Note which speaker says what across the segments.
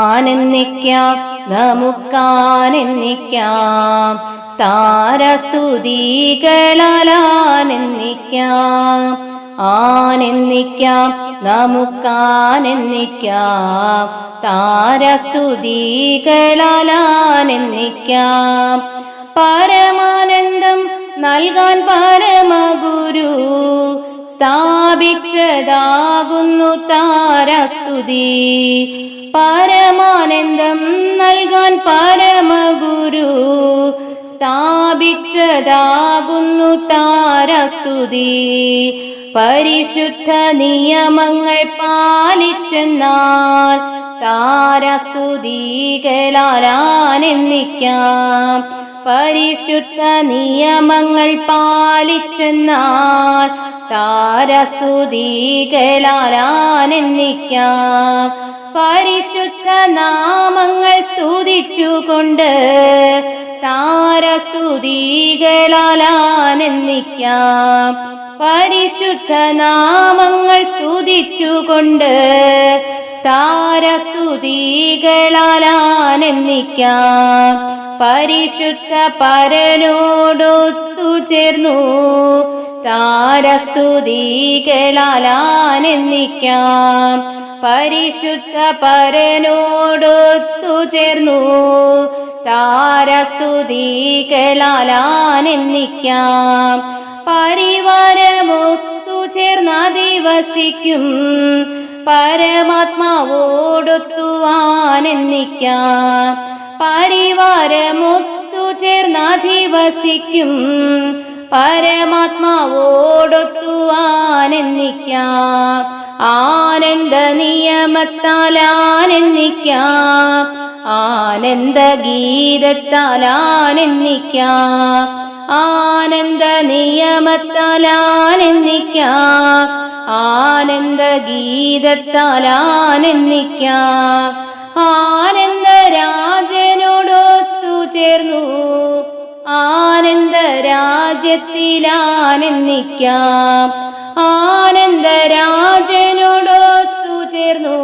Speaker 1: ആനെന്നിക്കാം നമുക്കാനെന്നിക്കാം താരസ്തുതികളാലെന്നിക്കാം ആനെന്നിക്കാം നമുക്കാനെന്നിക്കാം താരസ്തുതികളാലെന്നിക്കാം പരമാനന്ദം നൽകാൻ പരമഗുരു. സ്ഥാപിച്ചതാകുന്നു താരസ്തുതി. പരമാനന്ദം നൽകാൻ പരമഗുരു സ്ഥാപിച്ചതാകുന്നു താരസ്തുതി. പരിശുദ്ധ നിയമങ്ങൾ പാലിച്ചെന്നാൽ താരസ്തുതികളാലെന്നിക്കാം പരിശുദ്ധ നിയമങ്ങൾ പാലിച്ചെന്നാൽ താരസ്തുതികളാലെന്നിക്കാം പരിശുദ്ധ നാമങ്ങൾ സ്തുതിച്ചുകൊണ്ട് താരസ്തുതികളാലെന്നിക്കാം പരിശുദ്ധ നാമങ്ങൾ സ്തുതിച്ചുകൊണ്ട് താരസ്തുതികളാലെന്നിക്കാം പരിശുദ്ധ പരനോടൊത്തു ചേർന്നു. താരസ്തുതികളാലെന്നിക്കാം പരിശുദ്ധ പരനോടൊത്തു ചേർന്നു. താരസ്തുതികളാലെന്നിക്കാം പരിവാരമൊത്തു ചേർന്ന ദിവസിക്കും പരമാത്മാവോടൊത്തു ആനന്ദിക്കാം പരിവാരമൊത്തു ചേർന്നധിവസിക്കും. പരമാത്മാവോടൊത്തു ആനന്ദിക്കാം ആനന്ദ നിയമത്താൽ ആനന്ദിക്കാം ആനന്ദ ഗീതത്താൽ ആനന്ദിക്കാം ആനന്ദ നിയമത്താൽ ആനന്ദിക്കാം ആനന്ദ ഗീതത്താൽ ആനന്ദിക്കാം ആനന്ദ രാജ്യത്തിൽ ആനന്ദിക്കാം ആനന്ദ രാജനോടൊത്തു ചേർന്നു.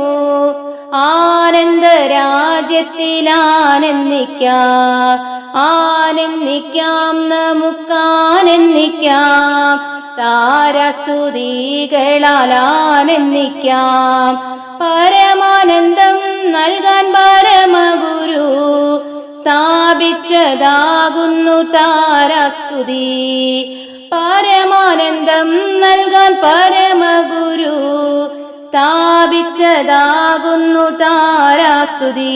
Speaker 1: ആനന്ദ രാജ്യത്തിൽ ആനന്ദിക്കാം നമുക്കാനന്ദിക്കാം താരസ്തുതികളാൽ ആനന്ദിക്കാം പരമാനന്ദം നൽകാൻ സ്ഥാപിച്ചതാകുന്നു താരസ്തുതി. പരമാനന്ദം നൽകാൻ പരമഗുരു സ്ഥാപിച്ചതാകുന്നു താരാസ്തുതി.